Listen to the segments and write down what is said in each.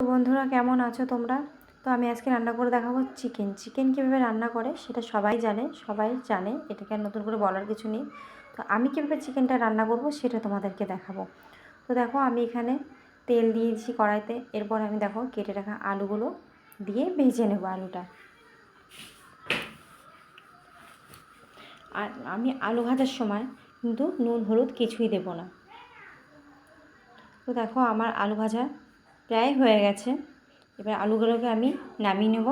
বন্ধুরা, কেমন আছো তোমরা? তো আমি আজকে রান্না করে দেখাবো চিকেন। চিকেন কীভাবে রান্না করে সেটা সবাই জানে সবাই জানে, এটাকে আর নতুন করে বলার কিছু নেই। তো আমি কীভাবে চিকেনটা রান্না করব সেটা তোমাদেরকে দেখাবো। তো দেখো, আমি এখানে তেল দিয়েছি কড়াইতে, এরপর আমি দেখো কেটে রাখা আলুগুলো দিয়ে ভেজে নেব আলুটা। আর আমি আলু ভাজার সময় কিন্তু নুন, হলুদ কিছুই দেবো না। তো দেখো, আমার আলু ভাজা প্রায় হয়ে গেছে। এবার আলুগুলোকে আমি নামিয়ে নেব।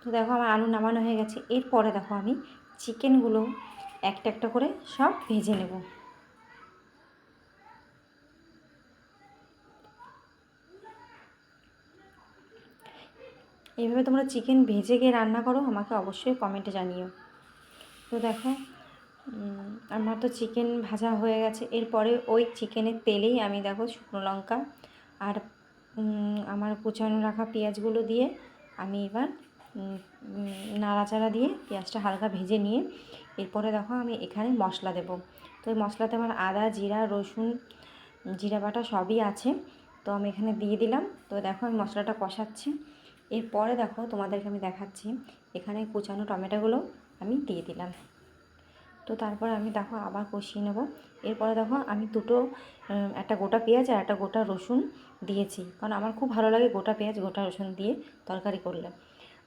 তো দেখো আমার আলু নামানো হয়ে গেছে। এরপরে দেখো আমি চিকেনগুলো একটা একটা করে সব ভেজে নেব। এইভাবে তোমরা চিকেন ভেজে গিয়ে রান্না করো, আমাকে অবশ্যই কমেন্টে জানিও। তো দেখো আমার তো চিকেন ভাজা হয়ে গেছে। এরপরে ওই চিকেনের তেলেই আমি দেখো শুকনো লঙ্কা আর আমার কুচানো রাখা পেঁয়াজগুলো দিয়ে আমি এবার নাড়াচাড়া দিয়ে পেঁয়াজটা হালকা ভেজে নিয়ে এরপরে দেখো আমি এখানে মশলা দেব। তো ওই মশলাতে আমার আদা, জিরা, রসুন, জিরা বাটা সবই আছে। তো আমি এখানে দিয়ে দিলাম। তো দেখো আমি মশলাটা কষাচ্ছি। এরপরে দেখো তোমাদেরকে আমি দেখাচ্ছি। এখানে কুচানো টমেটোগুলো আমি দিয়ে দিলাম। তো তারপরে আমি দেখো আবার কষিয়ে নেব। এরপরে দেখো আমি দুটো একটা গোটা পেঁয়াজ আর একটা গোটা রসুন দিয়েছি। কারণ আমার খুব ভালো লাগে গোটা পেঁয়াজ, গোটা রসুন দিয়ে তরকারি করলে।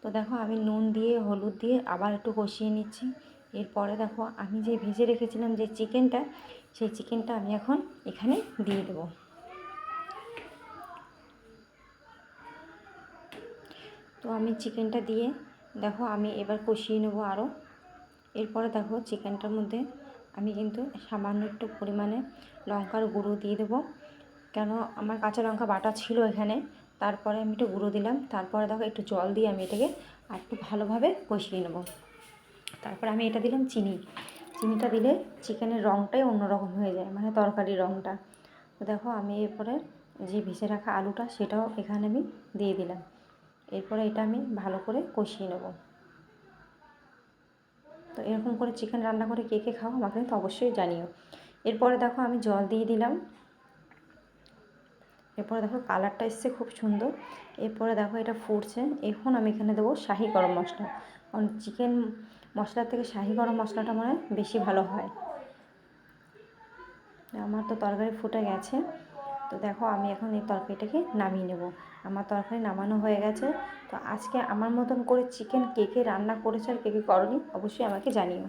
তো দেখো আমি নুন দিয়ে, হলুদ দিয়ে আবার একটু কষিয়ে নিচ্ছি। এরপরে দেখো আমি যে ভেজে রেখেছিলাম যে চিকেনটা, সেই চিকেনটা আমি এখন এখানে দিয়ে দেবো। তো আমি চিকেনটা দিয়ে দেখো আমি এবার কষিয়ে নেব আরও এরপরে দেখো চিকেনটার মধ্যে আমি কিন্তু সামান্য একটু পরিমাণে লঙ্কার গুঁড়ো দিয়ে দেবো। কেন আমার কাঁচা লঙ্কা বাটা ছিল এখানে, তারপরে আমি একটু গুঁড়ো দিলাম। তারপরে দেখো একটু জল দিয়ে আমি এটাকে আর একটু ভালোভাবে কষিয়ে নেব। তারপরে আমি এটা দিলাম চিনি। চিনিটা দিলে চিকেনের রঙটাই অন্যরকম হয়ে যায় মানে তরকারির রঙটা তো দেখো আমি এরপরে যে ভেজে রাখা আলুটা সেটাও এখানে আমি দিয়ে দিলাম। এরপরে এটা আমি ভালো করে কষিয়ে নেব। এরকম করে চিকেন রান্না করে কে কে খাও আমাকে তো অবশ্যই জানিও। এরপরে দেখো আমি জল দিয়ে দিলাম। এরপরে দেখো কালারটা এসছে খুব সুন্দর। এরপরে দেখো এটা ফুটছে। এখন আমি এখানে দেবো শাহি গরম মশলা। কারণ চিকেন মশলার থেকে শাহি গরম মশলাটা মানে বেশি ভালো হয়। আমার তো তরকারি ফুটে গেছে। তো দেখো আমি এখন এই তরকারিটাকে নামিয়ে নেব। আমার তরকারি নামানো হয়ে গেছে। তো আজকে আমার মতন করে চিকেন কে কে রান্না করেছে আর কে কে করনি অবশ্যই আমাকে জানিও।